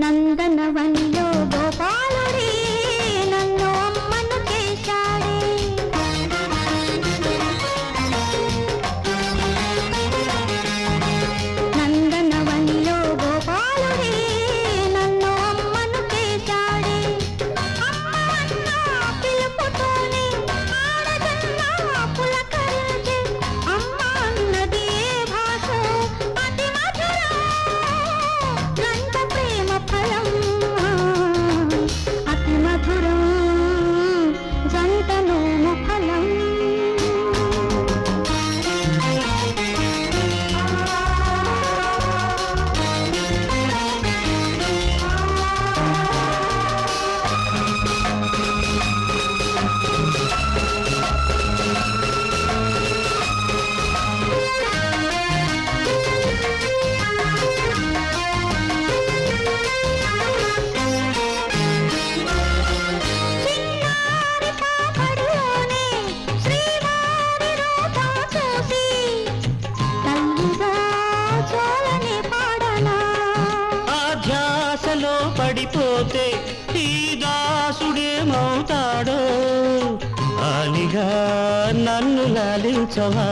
నందనవనిలో గోపాలుడే ఆలిగా నన్ను లాలించవా?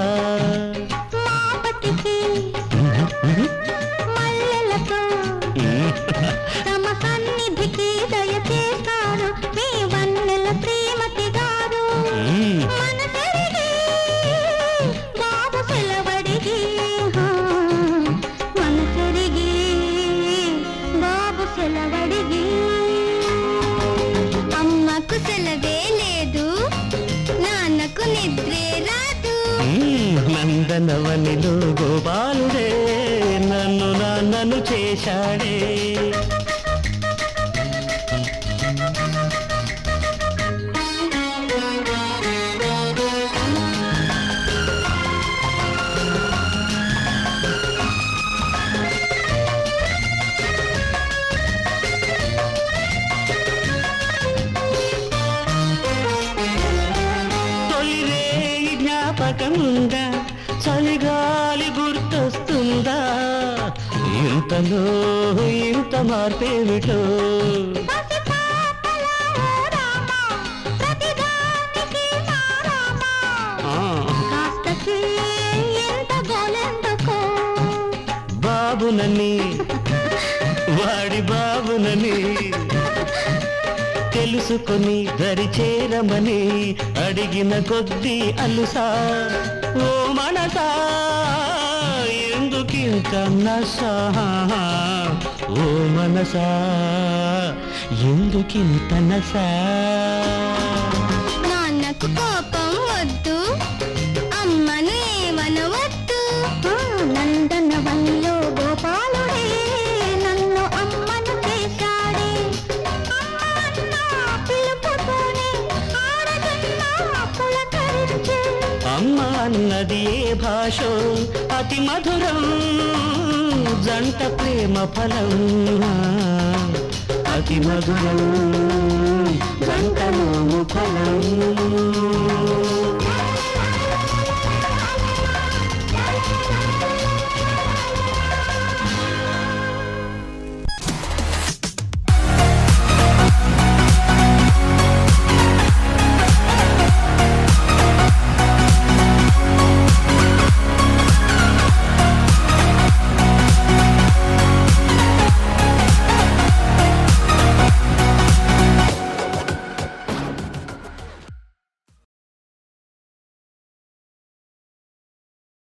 నందనవనిలో గోపాలుడే నన్ను నాన్నను చేశాడే. తొలిరే జ్ఞాపకముందా చలిగాలి గుర్తొస్తుందా? ఇంతలో ఇంత మార్పేమిటో? బాబునని వాడి బాబునని తెలుసుకొని దరి చేరమని అడిగిన కొద్దీ అలుసా. ఓ మనసా ఎందుకింత నసా? ఓ మనసా ఎందుకింత నసా? నాన్నకు అన్నది ఏ భాషో? అతి మధురం జంట ప్రేమ ఫలం. అతి మధురం జంట ఫలం.